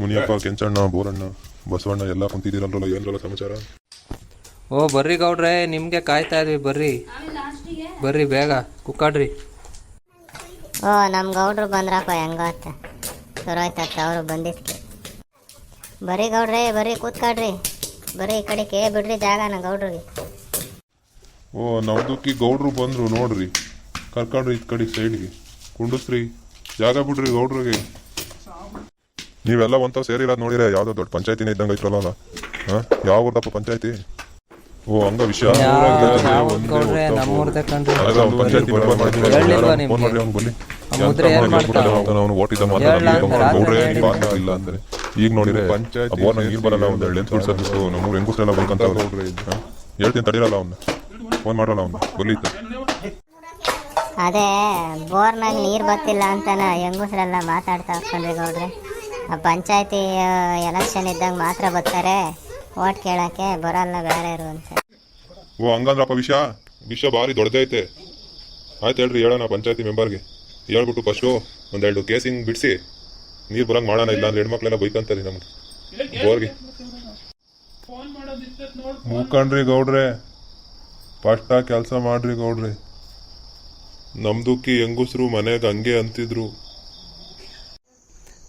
ಮುನಿಯಪ್ಪ ಕೆಂಚಣ್ಣ ಬೋರಣ್ಣ ಬಸವಣ್ಣ ಎಲ್ಲ ಕುಂತಿದ್ದೀರಲ್ರಲ್ಲ ಏನ್ರಲ್ಲ ಸಮಾಚಾರ? ಓ ಬರ್ರಿ ಗೌಡ್ರೆ ನಿಮಗೆ ಕಾಯ್ತಾ ಇದ್ವಿ ಬರ್ರಿ. ಬರ್ರಿ ಬೇಗ ಕುಕ್ಕಾಡ್ರಿ. ಓ ನಮ್ಮ ಗೌಡ್ರು ಬಂದ್ರಪ್ಪ ಹೆಂಗಾತ ಶುರುವಾಯ್ತತ್ತ ಅವರು ಬಂದಿದ್ಕೆ. ಬರ್ರಿ ಗೌಡ್ರೆ ಬರ್ರಿ ಕೂತ್ಕಾಡ್ರಿ. ಬರ್ರಿ ಈ ಕಡೆ ಕೇ ಬಿಡ್ರಿ ಜಾಗನ ಗೌಡ್ರಿಗೆ. ಓ ನಮ್ದುಕ್ಕಿ ಗೌಡ್ರು ಬಂದ್ರು ನೋಡ್ರಿ. ಕರ್ಕೊಂಡ್ರಿ ಈ ಕಡೆ ಸೈಡ್ಗೆ ಕುಂಡಿಸ್ರಿ. ಜಾಗ ಬಿಡ್ರಿ ಗೌಡ್ರಿಗೆ. ನೀವೆಲ್ಲ ಒಂಥವ್ ಸೇರಿರೋದು ನೋಡಿರ ಯಾವ್ದೋ ದೊಡ್ಡ ಪಂಚಾಯತಿನೇ ಇದ್ದಂಗೆ ಐತ್ರಲ್ಲ ಹಾ? ಯಾವ ಊರ್ದಪ್ಪ ಪಂಚಾಯತಿ? ಓ ಹಂಗ ವಿಷಯ. ಇಲ್ಲ ಅಂದ್ರೆ. ಈಗ ನೋಡಿದ್ರೆ ಪಂಚಾಯತ್ ನೀರ್ ಬರಲ್ಲ ಒಂದ್ ಲೆನ್ಸ್ ಬಿಡ್ಸೋದು ನಮ್ಮೂರ್ ಹೆಂಗುಸ್ರೆಲ್ಲ ಬಂಕಂತ ಹೇಳ್ತೀನಿ ತಡಿರಲ್ಲ ಅವ್ನ. ಫೋನ್ ಮಾಡಲ್ಲ ಅವ್ನು. ಬಲ್ಲಿತ್ತ ಅದೇ ಬೋರ್ನಾಗ ನೀರು ಬರ್ತಿಲ್ಲ ಅಂತಾನ ಹೆಂಗಸ್ರೆಲ್ಲ ಮಾತಾಡ್ತಾ ಹಾಕೊಂಡ್ರಿ ಗೌಡ್ರೆ. ಪಂಚಾಯತಿ ಎಲೆಕ್ಷನ್ ಇದ್ದಾಗ ಮಾತ್ರ ಬರ್ತಾರೆ. ಓಟ್ ಕೇಳಕ್ಕೆ ಬರಲ್ಲ ಬೇರೆಯವರು ಅಂತ. ಓ ಹಂಗಂದ್ರಪ್ಪ ವಿಷ? ವಿಷ ಭಾರಿ ದೊಡ್ಡದೈತೆ. ಆಯ್ತು ಹೇಳ್ರಿ ಹೇಳೋಣ ಪಂಚಾಯತಿ ಮೆಂಬರ್ಗೆ. ಹೇಳ್ಬಿಟ್ಟು ಫಸ್ಟು ಒಂದೆರಡು ಕೇಸಿಂಗ್ ಬಿಡಿಸಿ. ನೀರು ಬರಂಗ್ ಮಾಡೋಣ ಇಲ್ಲ ಅಂದ್ರೆ ಹೆಣ್ಮಕ್ಳೆಲ್ಲ ಬೈಕಂತಾರೆ ನಮ್ಗೆ. ಬೋರ್ಗೆ. ಮುಖಂಡ್ರಿ ಗೌಡ್ರೆ ಫಸ್ಟಾಗಿ ಕೆಲಸ ಮಾಡ್ರಿ ಗೌಡ್ರಿ. ನಮ್ದುಕ್ಕಿ ಹೆಂಗುಸ್ರು ಮನೆಗೆ ಹಂಗೆ ಅಂತಿದ್ರು.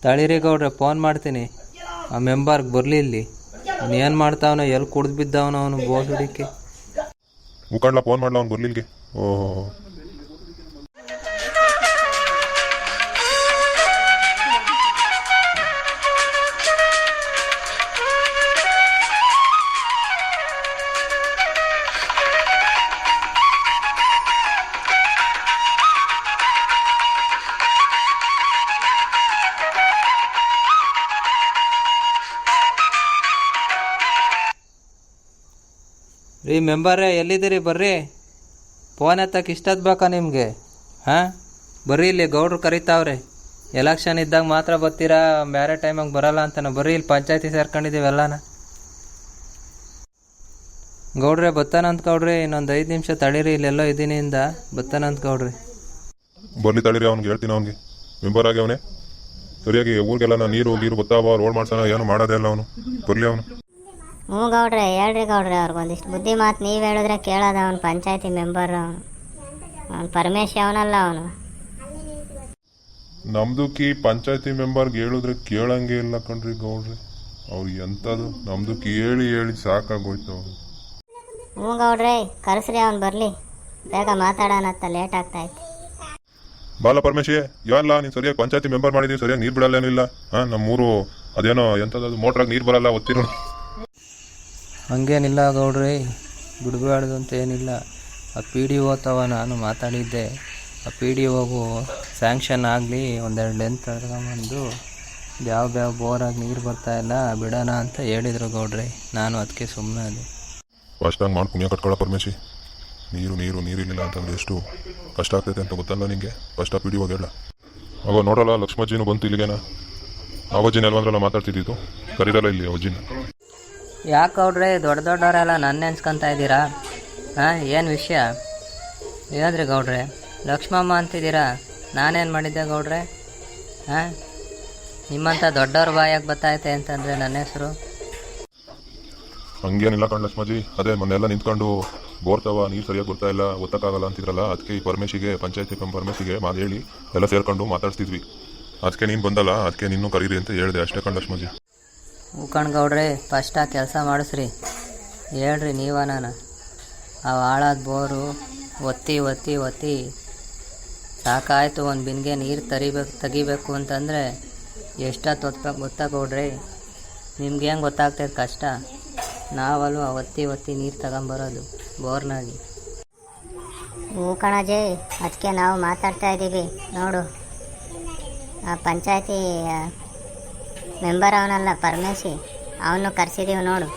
ತಳಿರಿ ಗೌಡ್ರೆ ಫೋನ್ ಮಾಡ್ತೀನಿ. ಆ ಮೆಂಬರ್ಗೆ ಬರಲಿ ಇಲ್ಲಿ. ಏನು ಮಾಡ್ತಾವನೋ ಎಲ್ಲಿ ಕುಡ್ದು ಬಿದ್ದವನ ಅವನು ಬೋಸ್ ಹಿಡಿಕೆ. ಮುಖಂಡ್ಲ ಫೋನ್ ಮಾಡ್ಲ, ಅವ್ನು ಬರ್ಲಿಲ್ಗೆ ಓಹೋ ರೀ ಮೆಂಬರೇ, ಎಲ್ಲಿದ್ದೀರಿ ಬರ್ರಿ? ಫೋನ್ ಎತ್ತಕ್ಕೆ ಇಷ್ಟದ ಬೇಕಾ ನಿಮಗೆ? ಹಾಂ? ಬರ್ರಿ ಇಲ್ಲಿ, ಗೌಡ್ರು ಕರಿತಾವ್ರೆ. ಎಲೆಕ್ಷನ್ ಇದ್ದಾಗ ಮಾತ್ರ ಬರ್ತೀರಾ? ಬೇರೆ ಟೈಮಾಗ ಬರಲ್ಲ ಅಂತಾನೆ. ಬರ್ರಿ ಇಲ್ಲಿ ಪಂಚಾಯತಿ ಸೇರ್ಕೊಂಡಿದ್ದೀವಿ ಎಲ್ಲಾನ. ಗೌಡ್ರೆ ಬತ್ತಾನಂತ ಗೌಡ್ರಿ, ಇನ್ನೊಂದು ಐದು ನಿಮಿಷ ತಡೀರಿ, ಇಲ್ಲೆಲ್ಲೋ ಇದ್ದೀನಿ ಇಂದ. ಬತ್ತಾನಂತ ಗೌಡ್ರಿ. ಬರ್ಲಿ ತಡೀರಿ, ಅವ್ನಿಗೆ ಹೇಳ್ತೀನಿ ಅವ್ನಿಗೆ. ಮೆಂಬರ್ ಆಗಿ ಅವನೇ ಸರಿಯಾಗಿ ಊರಿಗೆಲ್ಲ ನೀರು ನೀರು ಗೀರು ಗೊತ್ತಾವ ರೋಡ್ ಮಾಡ್ಸೋಣ ಏನು ಮಾಡೋದೇ ಇಲ್ಲ ಅವನು. ಬರಲಿ ಅವನು. ಹ್ಞೂ ಗೌಡ್ರೆ ಹೇಳ್ರಿ ಗೌಡ್ರೆ ಅವ್ರಿಗೊಂದಿಷ್ಟು ಬುದ್ಧಿ ಮಾತು ನೀವು ಹೇಳಿದ್ರೆ ಕೇಳೋದು ಅವನು ಪಂಚಾಯತಿ ಮೆಂಬರ್ ಅವನು. ಪರಮೇಶ್ ಅವನಲ್ಲ ಅವನು. ನಮ್ದುಕ್ಕಿ ಪಂಚಾಯತಿ ಮೆಂಬರ್ಗೆ ಹೇಳಿದ್ರೆ ಕೇಳಂಗೆ ಇಲ್ಲ ಕಣ್ರಿ ಗೌಡ್ರಿ. ಅವ್ರು ಎಂಥದ್ದು ನಮ್ದು ಹೇಳಿ ಹೇಳಿ ಸಾಕಾಗೋಯ್ತು ಅವ್ರು. ಹ್ಞೂ ಗೌಡ್ರೆ ಕರೆಸ್ರಿ ಅವ್ನು ಬರಲಿ. ಬೇಗ ಮಾತಾಡೋಣತ್ತ ಲೇಟ್ ಆಗ್ತಾಯ್ತು ಬಾಲ ಪರಮೇಶಿ ಯಾವಲ್ಲ ನೀನು ಸರಿಯಾಗಿ ಪಂಚಾಯತಿ ಮೆಂಬರ್ ಮಾಡಿದೀವಿ ಸರಿಯಾಗಿ ನೀರು ಬಿಡಲ್ಲ ಏನಿಲ್ಲ ಹಾಂ ನಮ್ಮೂರು ಅದೇನೋ ಎಂಥದ್ದು ಮೋಟ್ರಾಗಿ ನೀರು ಬರಲ್ಲ ಒತ್ತಿರೋ ಹಂಗೇನಿಲ್ಲ ಗೌಡ್ರಿ ಬಿಡಬಾರ್ದು ಅಂತ ಏನಿಲ್ಲ. ಆ ಪಿ ಡಿ ಓತವ ನಾನು ಮಾತಾಡಿದ್ದೆ, ಆ ಪಿ ಡಿ ಓಗು ಸ್ಯಾಂಕ್ಷನ್ ಆಗಲಿ, ಒಂದೆರಡು ಲೆಂತ್ ತಗೊಂಬಂದು ಯಾವ ಯಾವ ಬೋರಾಗಿ ನೀರು ಬರ್ತಾ ಇಲ್ಲ, ಬಿಡೋಣ ಅಂತ ಹೇಳಿದ್ರು ಗೌಡ್ರಿ. ನಾನು ಅದಕ್ಕೆ ಸುಮ್ಮನೆ ಅದೇ. ಫಸ್ಟಾಗಿ ಮಾಡಿ ಪುಣ್ಯ ಕಟ್ಕೊಳ್ಳೋ ಪರಮೇಶಿ. ನೀರು ನೀರು ನೀರಿಲ್ಲ ಅಂತಂದ್ರೆ ಎಷ್ಟು ಕಷ್ಟ ಆಗ್ತೈತೆ ಅಂತ ಗೊತ್ತಲ್ಲ ನಿಮಗೆ ಫಸ್ಟ್ ಪಿ ಡಿ ಹೇಳ. ಅವ ನೋಡಲ್ಲ ಲಕ್ಷ್ಮಜ್ಜಿನೂ ಬಂತು ಇಲ್ಲಿಗೇನ? ಅವಜ್ಜಿನ ಎಲ್ವಂದ್ರಲ್ಲ ಮಾತಾಡ್ತಿದ್ದಿದ್ದು? ಕರೀರಲ್ಲ ಇಲ್ಲಿ ಅವಜ್ಜಿನ ಯಾಕೆ ಗೌಡ್ರೆ ದೊಡ್ಡ ದೊಡ್ಡವರೆಲ್ಲ ನನ್ನ ನೆನ್ಸ್ಕೊಂತ ಇದ್ದೀರಾ? ಹಾಂ, ಏನು ವಿಷಯ? ಹೇಳಿದ್ರಿ ಗೌಡ್ರೆ? ಲಕ್ಷ್ಮಮ್ಮ ಅಂತಿದ್ದೀರಾ? ನಾನೇನು ಮಾಡಿದ್ದೆ ಗೌಡ್ರೆ? ಹಾಂ? ನಿಮ್ಮಂಥ ದೊಡ್ಡವ್ರ ಬಾಯಾಗ ಬತ್ತೈತೆ ಅಂತಂದರೆ ನನ್ನ ಹೆಸರು? ಹಂಗೇನಿಲ್ಲ ಕಣ್ ಲಕ್ಷ್ಮಜಿ ಅದೇ ಮೊನ್ನೆಲ್ಲ ನಿಂತ್ಕೊಂಡು ಬೋರ್ತವ ನೀರು ಸರಿಯಾಗಿ ಬರ್ತಾ ಇಲ್ಲ ಗೊತ್ತಾಗಲ್ಲ ಅಂತಿದ್ರಲ್ಲ ಅದಕ್ಕೆ ಈ ಪರಮೇಶಿಗೆ, ಪಂಚಾಯತಿ ಪರಮೇಶಿಗೆ ಮಾತು ಹೇಳಿ, ಎಲ್ಲ ಸೇರ್ಕೊಂಡು ಮಾತಾಡ್ತಿದ್ವಿ ಅದಕ್ಕೆ ನೀನು ಬಂದಲ್ಲ ಅದಕ್ಕೆ ನಿನ್ನೂ ಕರೀರಿ ಅಂತ ಹೇಳಿದೆ ಅಷ್ಟೇ ಕಣ್ ಲಕ್ಷ್ಮಜ್ಜಿ. ಉಕಣ್ ಗೌಡ್ರೆ ಫಸ್ಟ್ ಆ ಕೆಲಸ ಮಾಡಿಸ್ರಿ. ಹೇಳ್ರಿ ನೀವ ನಾನು. ಆ ಹಾಳಾದ ಬೋರು ಒತ್ತಿ ಒತ್ತಿ ಒತ್ತಿ ಸಾಕಾಯಿತು, ಒಂದು ಬಿನ್ಗೆ ನೀರು ತರಿಬೇಕು, ತೆಗಿಬೇಕು ಅಂತಂದರೆ ಎಷ್ಟೊತ್ತು ಒತ್ಬೇಕು ಗೊತ್ತಾಗೌಡ್ರಿ? ನಿಮ್ಗೆ ಹೆಂಗೆ ಗೊತ್ತಾಗ್ತೈತೆ ಕಷ್ಟ? ನಾವಲ್ವ ಒತ್ತಿ ಒತ್ತಿ ನೀರು ತಗೊಂಬರೋದು ಬೋರ್ನಾಗಿ. ಹೂ ಕಣಜಿ ಅದಕ್ಕೆ ನಾವು ಮಾತಾಡ್ತಾ ಇದ್ದೀವಿ ನೋಡು, ಆ ಪಂಚಾಯತಿ ಮೆಂಬರ್ ಅವನಲ್ಲ ಪರಮೇಶಿ. ಅವನು ಕರೆಸಿದೀವಿ ನೋಡು.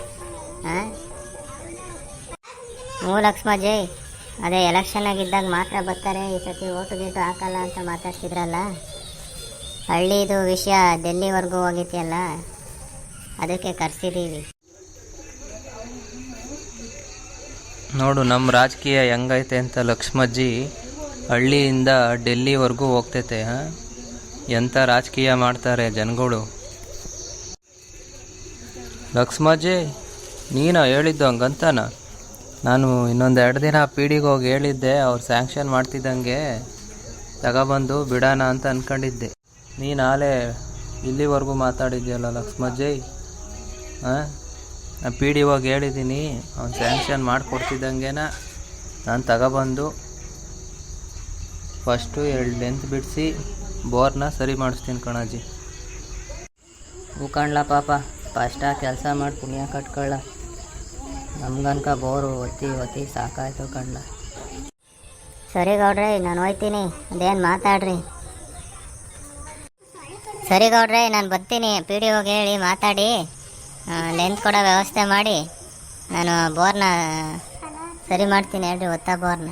ಹಾಂ ಹ್ಞೂ ಜೈ. ಅದೇ ಎಲೆಕ್ಷನ್ನಾಗಿದ್ದಾಗ ಮಾತ್ರ ಬರ್ತಾರೆ. ಈ ಸತಿ ಓಟು ಗೀಟು ಹಾಕಲ್ಲ ಅಂತ ಮಾತಾಡ್ತಿದ್ರಲ್ಲ? ಹಳ್ಳಿದು ವಿಷಯ ಡೆಲ್ಲಿವರೆಗೂ ಹೋಗಿದೆಯಲ್ಲ? ಅದಕ್ಕೆ ಕರೆಸಿದ್ದೀವಿ ನೋಡು ನಮ್ಮ ರಾಜಕೀಯ ಹೆಂಗೈತೆ ಅಂತ ಲಕ್ಷ್ಮಜ್ಜಿ ಹಳ್ಳಿಯಿಂದ ಡೆಲ್ಲಿವರೆಗೂ ಹೋಗ್ತೈತೆ ಹಾಂ ಎಂಥ ರಾಜಕೀಯ ಮಾಡ್ತಾರೆ ಜನಗಳು? ಲಕ್ಷ್ಮಜ್ಜಿ, ನೀನು ಹೇಳಿದ್ದು ಹಂಗಂತಾನ? ನಾನು ಇನ್ನೊಂದು ಎರಡು ದಿನ ಪಿ ಡಿಗೆ ಹೋಗಿ ಹೇಳಿದ್ದೆ, ಅವ್ರು ಸ್ಯಾಂಕ್ಷನ್ ಮಾಡ್ತಿದ್ದಂಗೆ ತಗೊಬಂದು ಬಿಡೋಣ ಅಂತ ಅಂದ್ಕೊಂಡಿದ್ದೆ ನೀನು ಆಲೇ ಇಲ್ಲಿವರೆಗೂ ಮಾತಾಡಿದ್ಯಲ್ಲ ಲಕ್ಷ್ಮಜ್ಜಿ? ಹಾಂ ನಾನು ಪಿ ಡಿ ಹೋಗಿ ಹೇಳಿದ್ದೀನಿ ಅವ್ನು ಸ್ಯಾಂಕ್ಷನ್ ಮಾಡಿಕೊಡ್ತಿದ್ದಂಗೆನ ನಾನು ತಗೊಬಂದು ಫಸ್ಟು ಎರಡು ಲೆಂತ್ ಬಿಡಿಸಿ, ಬೋರ್ನ ಸರಿ ಮಾಡಿಸ್ತೀನಿ ಕಣಜ್ಜಿ. ಹೂ ಕಣ್ಲ ಪಾಪ. ಫಸ್ಟ ಕೆಲಸ ಮಾಡಿ ಪುಣ್ಯ ಕಟ್ಕೊಳ್ಳ. ನಮ್ಗನ್ಕ ಬೋರು ಒತ್ತಿ ಒತ್ತಿ ಸಾಕಾಯ್ತು ಕಣ್ಣ ಸರಿ ಗೌಡ್ರೆ ನಾನು ಹೋಯ್ತೀನಿ. ಅದೇನು ಮಾತಾಡ್ರಿ? ಸರಿ ಗೌಡ್ರೆ ನಾನು ಬರ್ತೀನಿ. ಪಿ ಡಿ ಹೋಗಿ ಹೇಳಿ ಮಾತಾಡಿ. ಲೆಂತ್ ಕೊಡೋ ವ್ಯವಸ್ಥೆ ಮಾಡಿ. ನಾನು ಬೋರ್ನ ಸರಿ ಮಾಡ್ತೀನಿ ಹೇಳ್ರಿ ಒತ್ತ ಬೋರ್ನ.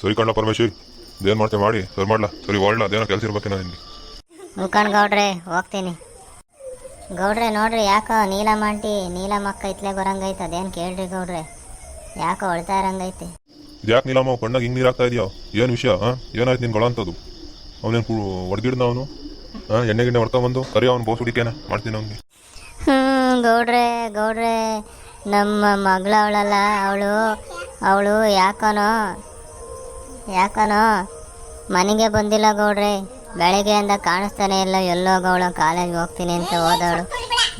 ಸರಿ ಕಣ್ಣ ಪರಮೇಶ್ವರಿ. ಇದೇನು ಮಾಡ್ತೀನಿ ಮಾಡಿ. ಸರಿ ಮಾಡ್ಲಾ. ಸರಿ ಒಳ್ಳೆ ಅದೇನೋ ಕೆಲಸ ಇರ್ಬೇಕೇನೋ ನಿನ್ಗೆ. ಮುಖಂಡ್ ಗೌಡ್ರೆ ಹೋಗ್ತೀನಿ. ಗೌಡ್ರೆ ನೋಡ್ರಿ ಯಾಕೋ ನೀಲಮಂಟಿ ನೀಲಮಕ್ಕ ಇತ್ಲೆ ಬರಂಗೈತೆ ಅದೇನು ಕೇಳ್ರಿ ಗೌಡ್ರೆ? ಯಾಕೋ ಅಳ್ತಾ ಇರಂಗೈತೆ. ಯಾಕೆ ನೀಲಮ್ಮ ಕಣ್ಣಾಗ ಹಿಂಗೆ ನೀರು ಆಗ್ತಾ ಇದೆಯೋ? ಏನು ವಿಷಯ ಹಾಂ ಏನಾಯ್ತು ನಿನ್ ಗೊಳ ಅಂತದು ಅವನೇನು ಕು ಹೊಡೆದಿಡ್ದ ಅವನು? ಹಾಂ ಎಣ್ಣೆ ಗಿಣ್ಣೆ ಹೊಡ್ಕೊಂಬಂದು ಕರಿ ಅವ್ನು ಬೋಸ್ ಹುಡಿಕೇನ ಮಾಡ್ತೀನಿ ಅವ್ನಿಗೆ. ಹ್ಞೂ ಗೌಡ್ರೆ ಗೌಡ್ರೆ ನಮ್ಮ ಮಗಳವಳಲ್ಲ ಅವಳು ಅವಳು ಯಾಕನೋ ಯಾಕನೋ ಮನೆಗೆ ಬಂದಿಲ್ಲ ಗೌಡ್ರೆ. ಬೆಳಗ್ಗೆಯಿಂದ ಕಾಣಿಸ್ತಾನೆ ಇಲ್ಲ ಎಲ್ಲೋಗವಳು ಕಾಲೇಜ್ ಹೋಗ್ತೀನಿ ಅಂತ ಓದೋಳು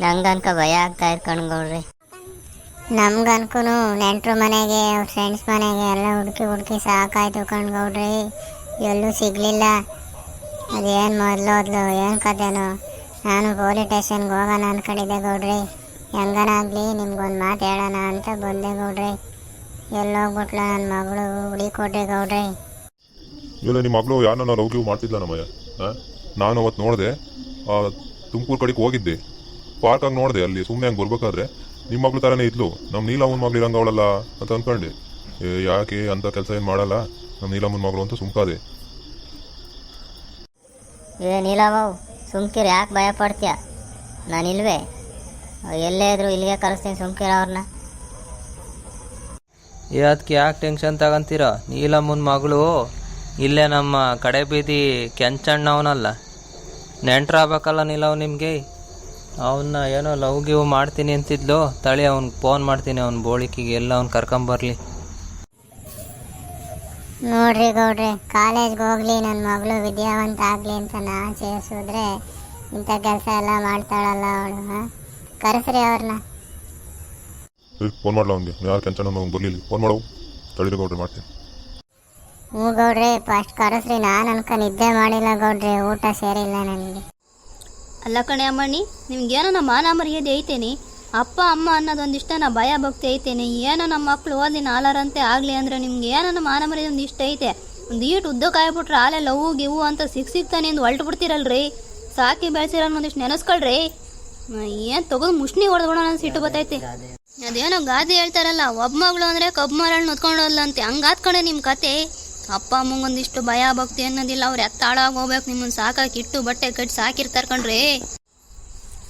ನಂಗನ್ಕ ಭಯ ಆಗ್ತಾ ಇತ್ತು ಕಣ್ ಗೌಡ್ರೆ. ನಮ್ಗನ್ಕೂ ನೆಂಟರು ಮನೆಗೆ ಫ್ರೆಂಡ್ಸ್ ಮನೆಗೆ ಎಲ್ಲ ಹುಡುಕಿ ಹುಡುಕಿ ಸಾಕಾಯ್ತು ಕಣ್ ಗೌಡ್ರೆ. ಎಲ್ಲೂ ಸಿಗಲಿಲ್ಲ. ಅದೇನು ಮೊದಲು ಓದ್ಲು ಏನು ಕಥೆನೋ ನಾನು ಪೊಲೀಸ್ ಸ್ಟೇಷನ್ಗೆ ಹೋಗೋಣ ಅಂದ್ಕೊಂಡಿದ್ದೆ ಗೌಡ್ರಿ. ಹೆಂಗನಾಗ್ಲಿ ನಿಮ್ಗೊಂದು ಮಾತು ಹೇಳೋಣ ಅಂತ ಬಂದೆ ಗೌಡ್ರಿ. ಎಲ್ಲೋಗ್ಬಿಟ್ಲ ನನ್ನ ಮಗಳು ಹುಡಿ ಕೊಡ್ರಿ ಗೌಡ್ರಿ. ಇಲ್ಲ ನಿಮ್ಮ ಮಗಳು ಯಾರನ್ನ ಲವ್ ಗಿವ್ ಮಾಡ್ತಿದ್ಲ ನಮ್ಮಯ್ಯ? ನಾನು ಅವತ್ತು ನೋಡಿದೆ ತುಮಕೂರು ಕಡೆಗೆ ಹೋಗಿದ್ದೆ. ಪಾರ್ಕಾಗಿ ನೋಡಿದೆ ಅಲ್ಲಿ ಸುಮ್ಮನೆ ಹಂಗೆ ಬರ್ಬೇಕಾದ್ರೆ. ನಿಮ್ಮ ಮಗಳು ಥರನೇ ಇದ್ಲು. ನಮ್ಮ ನೀಲಮ್ಮನ ಮಗಳು ಇರಂಗ ಅವಳಲ್ಲ ಅಂತ ಅಂದ್ಕೊಂಡೆ ಏ, ಯಾಕೆ ಅಂತ ಕೆಲಸ ಏನು ಮಾಡಲ್ಲ? ನಮ್ಮ ನೀಲಮ್ಮನ ಮಗಳು ಅಂತ ಸುಮ್ಕಾದೆ. ಏ ನೀಲಮ್ಮ ಸುಮ್ಕಿರಿ ಯಾಕೆ ಭಯ ಪಡ್ತೀಯ? ನಾನಿಲ್ವೇ ಎಲ್ಲೇ ಇದ್ರು ಇಲ್ಲಿಗೆ ಕರೆಸ್ತೀನಿ ಸುಮ್ಕಿರ ಅವ್ರನ್ನ ಏ ಅದಕ್ಕೆ ಯಾಕೆ ಟೆನ್ಷನ್ ತಗೊಂತೀರ? ನೀಲಮ್ಮನ ಮಗಳು. ಇಲ್ಲೇ ನಮ್ಮ ಕಡೆ ಬೀದಿ ಕೆಂಚಣ್ಣವನಲ್ಲ. ನೆಂಟ್ರಾಗಬೇಕಲ್ಲ ನೀಲವ್ ನಿಮಗೆ? ಅವನ್ನ ಏನೋ ಲವ್ ಗಿವ್ ಮಾಡ್ತೀನಿ ಅಂತಿದ್ಲು. ತಳಿ ಅವ್ನಿಗೆ ಫೋನ್ ಮಾಡ್ತೀನಿ ಅವ್ನ ಬೋಳಿಕಿಗೆ ಎಲ್ಲ ಅವ್ನು ಕರ್ಕೊಂಬರ್ಲಿ ನೋಡ್ರಿ ಗೌಡ್ರಿ ಕಾಲೇಜ್ಗೆ ಹೋಗ್ಲಿ ನನ್ನ ಮಗಳು ವಿದ್ಯಾವಂತ ಆಗಲಿ ಅಂತ ನಾ ಸೇರಿಸಿದ್ರೆ ಇಂಥ ಕೆಲಸ ಎಲ್ಲ ಮಾಡ್ತಾಳಲ್ಲ ಅವಳು ಕರೆಸ್ರಿ ಅವ್ರನ್ನ ಫೋನ್ ಮಾಡಲ್ಲ ಅವ್ನಿಗೆ? ಯಾರು ಕೆಂಚಣ್ಣ ಬರ್ಲಿಲ್ಲ. ಫೋನ್ ಮಾಡವು ತಳಿರಿ ಗೌಡ್ರಿ ಮಾಡ್ತೀನಿ. ಹ್ಞೂ ಗೌಡ್ರಿ ಫಸ್ಟ್ ಕರೆಸ್ರಿ, ನಾನು ಅನ್ಕ ನಿದ್ದೆ ಮಾಡಿಲ್ಲ ಗೌಡ್ರಿ, ಊಟ ಸೇರಿಲ್ಲ ನನಗೆ ಅಲ್ಲ ಕಣೆ ಅಮ್ಮಣ್ಣಿ ಏನೋ ನಮ್ಮ ಮಾನ ಮರ್ಯಾದೆ ಐತೇನೆ? ಅಪ್ಪ, ಅಮ್ಮ ಅನ್ನೋದೊಂದಿಷ್ಟ ನಾ ಭಯ ಭಕ್ತಿ ಐತೇನೆ? ಏನೋ ನಮ್ಮ ಮಕ್ಳು ಓದಿ ನಾಲಾರಂತೆ ಆಗಲಿ ಅಂದ್ರೆ ನಿಮ್ಗೆ ಏನೋ ನಮ್ಮ ಮಾನ ಮರ್ಯಾದೆ ಒಂದು ಇಷ್ಟ ಐತೆ? ಒಂದು ಈಟು ಉದ್ದ ಕಾಯ್ಬಿಟ್ರೆ ಆಲೆ ಲವ್ ಗಿವು ಅಂತ ಸಿಕ್ ಸಿಗ್ತಾನೆ ಎಂದು ಹೊಲ್ಟು ಬಿಡ್ತೀರಲ್ರಿ? ಸಾಕಿ ಬೆಳೆಸಿರೋ ಒಂದಿಷ್ಟು ನೆನೆಸ್ಕೊಳ್ರಿ. ಏನು ತಗೊಂಡು ಮುಷ್ಣಿ ಹೊಡೆದ್ಬಿಡೋಣ ಅಂತ ಸಿಟ್ಟು ಬತ್ತೈತೆ ಅದೇನೋ ಗಾದೆ ಹೇಳ್ತಾರಲ್ಲ, ಒಬ್ಬ ಮಗಳು ಅಂದರೆ ಕಬ್ಬು ಮರಳು ನೊತ್ಕೊಂಡೋದ್ಲ ಅಂತೆ ಹಂಗಾತ್ ಕಣೆ ನಿಮ್ಮ ಕತೆ. ಅಪ್ಪ ಅಮ್ಮಂಗೊಂದಿಷ್ಟು ಭಯ ಭಕ್ತಿ ಅನ್ನೋದಿಲ್ಲ, ಅವ್ರು ಎತ್ತಾಳಾಗಿ ಹೋಗ್ಬೇಕು ನಿಮ್ಮನ್ನ ಸಾಕಾಗಿ ಇಟ್ಟು ಬಟ್ಟೆ ಕಟ್ಟಿ ಸಾಕಿರ್ತಾರೆ ಕಣ್ರಿ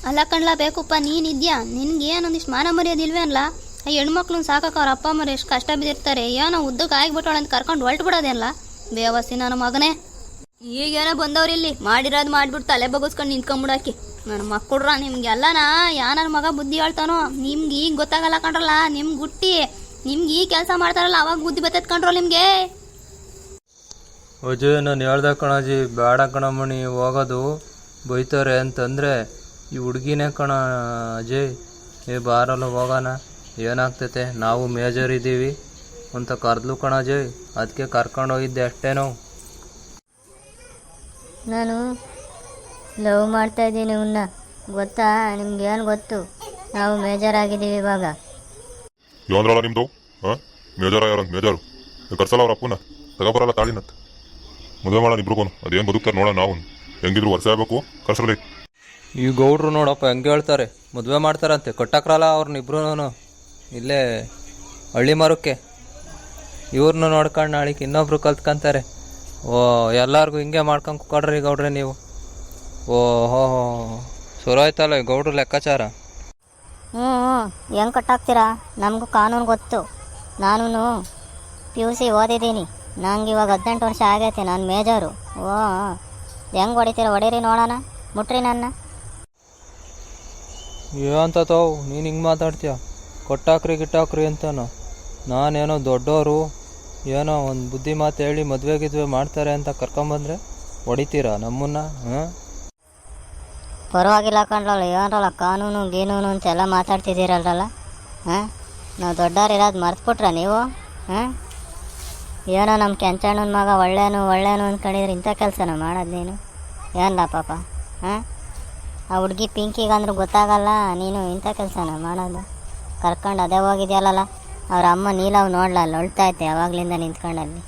ಅಲ್ಲ ಕಣ್ಲ, ಬೇಕಪ್ಪ ನೀನಿದ್ಯಾ ನಿನ್ಗೆ ಏನೊಂದಿಷ್ಟು ಮಾನ ಮರ್ಯಾದಿಲ್ವೇ ಅಲ್ಲ ಆ ಹೆಣ್ಮಕ್ಳನ್ನ ಸಾಕಕ್ಕೆ ಅವ್ರ ಅಪ್ಪ ಅಮ್ಮರು ಎಷ್ಟು ಕಷ್ಟ ಬಿದ್ದಿರ್ತಾರೆ, ಏನೋ ಉದ್ದಕ್ಕೆ ಆಗಿಬಿಟ್ಟವಳ ಅಂತ ಕರ್ಕೊಂಡು ಹೊಲ್ಟು ಬಿಡೋದೇನಲ್ಲ ಬೇವಸಿ ನನ್ನ ಮಗನೇ. ಈಗೇನೋ ಬಂದವ್ರು ಇಲ್ಲಿ, ಮಾಡಿರೋದು ಮಾಡ್ಬಿಟ್ಟು ತಲೆ ಬಗ್ಸ್ಕೊಂಡು ನಿಂತ್ಕೊಂಬಿಡಾಕಿ. ನನ್ನ ಮಕ್ಕಳ್ರ, ನಿಮ್ಗೆಲ್ಲನ ಯಾ ನನ್ನ ಮಗ ಬುದ್ಧಿ ಹೇಳ್ತಾನೋ, ನಿಮ್ಗೆ ಈಗ ಗೊತ್ತಾಗಲ್ಲ ಕಣ್ರಲ್ಲ ನಿಮ್ಗೆ ಗುಟ್ಟಿ. ನಿಮ್ಗೆ ಈ ಕೆಲಸ ಮಾಡ್ತಾರಲ್ಲ, ಅವಾಗ ಬುದ್ಧಿ ಕಣ್ರೋ ನಿಮಗೆ? ಅಜಯ್ ನಾನು ಹೇಳ್ದೆ ಕಣಜಿ ಬೇಡ ಕಣಮಣಿ ಹೋಗೋದು ಬೈತಾರೆ ಅಂತಂದರೆ ಈ ಹುಡುಗಿನೇ ಕಣ ಅಜಯ್ ಏ ಬಾರಲ್ಲ ಹೋಗೋಣ ಏನಾಗ್ತೈತೆ? ನಾವು ಮೇಜರ್ ಇದ್ದೀವಿ. ಅಂತ ಕರೆದ್ಲು ಕಣ ಅಜಯ್ ಅದಕ್ಕೆ ಕರ್ಕೊಂಡು ಹೋಗಿದ್ದೆ ಅಷ್ಟೇನೋ. ನಾನು ಲವ್ ಮಾಡ್ತಾ ಇದ್ದೀನಿ ಇವನ್ನ ಗೊತ್ತಾ? ನಿಮ್ಗೆ ಏನು ಗೊತ್ತು? ನಾವು ಮೇಜರ್ ಆಗಿದ್ದೀವಿ ಇವಾಗ. ಯಾವ್ದ್ರಲ್ಲ ನಿಮ್ದು? ಮೇಜರ್ ಮೇಜರ. ಮೇಜರು ಕರ್ಸಲ್ಲ ಅವ್ರ ಅಪ್ಪನ? ತಗೋಬರಲ್ಲ ತಾಳಿನತ್. ಮದುವೆ ಮಾಡೋಣ ಇಬ್ರಿಗೂ ಅದೇನು ಬದುಕ್ತಾರೆ ನೋಡೋಣ ನಾವು. ಹೆಂಗಿದ್ರು ವರ್ಷ ಆಗ್ಬೇಕು. ಕರ್ಸಲಿ ಈ ಗೌಡ್ರು ನೋಡಪ್ಪ ಹೆಂಗೆ ಹೇಳ್ತಾರೆ? ಮದುವೆ ಮಾಡ್ತಾರಂತೆ. ಅವ್ರನ್ನ ಇಬ್ರು ಇಲ್ಲೇ ಹಳ್ಳಿ ಮರಕ್ಕೆ. ಇವ್ರನ್ನ ನೋಡ್ಕೊಂಡು ನಾಳೆಗೆ ಇನ್ನೊಬ್ರು ಕಲ್ತ್ಕಂತಾರೆ. ಓ ಎಲ್ಲರಿಗೂ ಹಿಂಗೆ ಮಾಡ್ಕೊಂಡು ಕೊಡ್ರಿ ಗೌಡ್ರೆ ನೀವು. ಓ ಹೋ ಹೋ ಶುರು ಆಯ್ತಲ್ಲ ಗೌಡ್ರ ಗೌಡ್ರು ಲೆಕ್ಕಾಚಾರ? ಹ್ಞೂ ಹ್ಞೂ ಹೆಂಗೆ ಕಟ್ಟಾಕ್ತೀರಾ? ನಮಗೂ ಕಾನೂನು ಗೊತ್ತು. ನಾನು ಪಿ ಯು ಸಿ ಓದಿದ್ದೀನಿ. ನಂಗೆ ಇವಾಗ ಹದಿನೆಂಟು ವರ್ಷ ಆಗೈತೆ ನಾನು ಮೇಜರು. ಓ ಹೆಂಗೆ ಹೊಡಿತೀರ? ಹೊಡೀರಿ ನೋಡೋಣ. ಮುಟ್ರಿ ನನ್ನ. ಏನಂತ ತಾವು? ನೀನು ಹಿಂಗೆ ಮಾತಾಡ್ತೀಯ? ಕೊಟ್ಟಾಕ್ರಿ ಗಿಟ್ಟಾಕ್ರಿ ಅಂತಾನು. ನಾನೇನೋ ದೊಡ್ಡವರು ಏನೋ ಒಂದು ಬುದ್ಧಿ ಮಾತು ಹೇಳಿ ಮದುವೆ ಗಿದ್ವೆ ಮಾಡ್ತಾರೆ ಅಂತ ಕರ್ಕೊಂಬಂದ್ರೆ ಹೊಡಿತೀರಾ ನಮ್ಮನ್ನ ಹಾಂ? ಪರವಾಗಿಲ್ಲ ಕಣ್ರಲ್ಲ ಏನರಲ್ಲ ಕಾನೂನು ಗೀನೂನು ಅಂತೆಲ್ಲ ಮಾತಾಡ್ತಿದ್ದೀರಲ್ರಲ್ಲ ಹಾಂ? ನಾವು ದೊಡ್ಡವ್ರು ಇರೋದು ಮರ್ತ್ಬಿಟ್ರ ನೀವು ಹಾಂ? ಏನೋ ನಮ್ಮ ಕೆಂಚಣ್ಣನ ಮಗ ಒಳ್ಳೇನು ಒಳ್ಳೇನು ಅಂದ್ಕೊಂಡಿದ್ರೆ ಇಂಥ ಕೆಲಸನ ಮಾಡೋದು ನೀನು ಏನಲ್ಲ ಪಾಪ, ಹಾಂ? ಆ ಹುಡುಗಿ ಪಿಂಕಿಗಂದ್ರೂ ಗೊತ್ತಾಗಲ್ಲ, ನೀನು ಇಂಥ ಕೆಲಸನ ಮಾಡೋದು. ಕರ್ಕೊಂಡು ಅದೇ ಹೋಗಿದ್ಯಲ್ಲ ಅವ್ರ ಅಮ್ಮ ನೀಲವ್ ನೋಡ್ಲಲ್ಲ ಅಳ್ತಾ ಇದ್ದೆ ಯಾವಾಗಲಿಂದ ನಿಂತ್ಕೊಂಡಲ್ಲಿ.